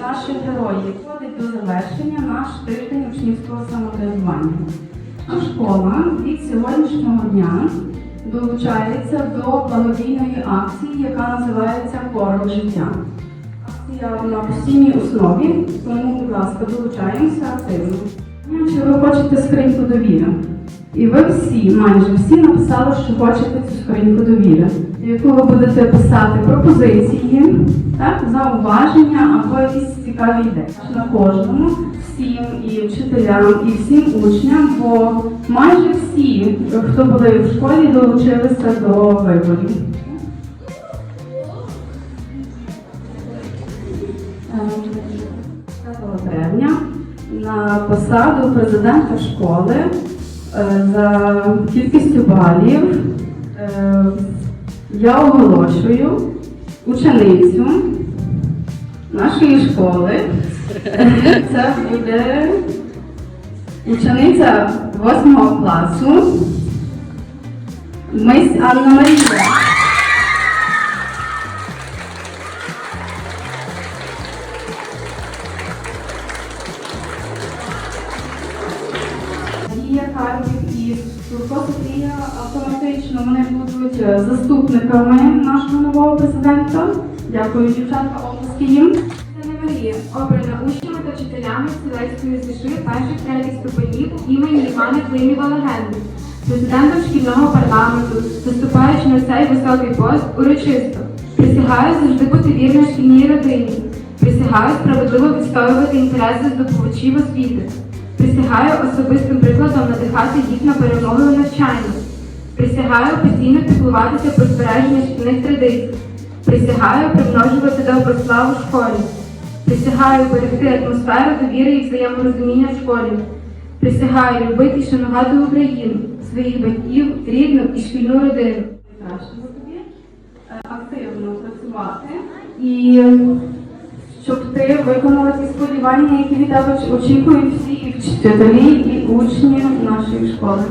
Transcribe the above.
Наших героїв. Входить до завершення наш тиждень учнівського самоврядування. А школа від сьогоднішнього дня долучається до благодійної акції, яка називається Корок життя. Акція на постійній основі, тому, будь ласка, долучаємося активно. Якщо ви хочете скриньку довіри? І ви всі, майже всі написали, що хочете цю скриньку довіри, яку ви будете писати пропозиції, так, зауваження або якісь цікаві ідеї. На кожному, всім і вчителям, і всім учням, бо майже всі, хто були в школі, долучилися до виборів. Е, 5 травня на посаду президента школи е, за кількістю балів е, я оголошую ученицю нашої школи. Це буде учениця 8 класу Мись Анна Марія. Софія автоматично вони будуть е, заступниками нашого нового президента. Дякую, дівчатка, обласки їм. Це Марія, обрана учнями та вчителями Селецької ЗШ перших третіх ступенів імені Івана Климіва легенди, президентом шкільного парламенту, заступаючи на цей високий пост урочисто. Присягаю завжди бути вірною шкільній родині. Присягаю справедливо відстоювати інтереси здобувачів освіти. Присягаю особистим прикладом надихати їх на перемогу у навчанні. Присягаю постійно піклуватися про збереження шкільних традицій. Присягаю примножувати доброславу в школі. Присягаю берегти атмосферу довіри і взаєморозуміння в школі. Присягаю любити і шанувати Україну, своїх батьків, рідну і шкільну родину. е, активно працювати і ти ті сподівання, які від тебе очікують всі вчителі, і учні нашої школи.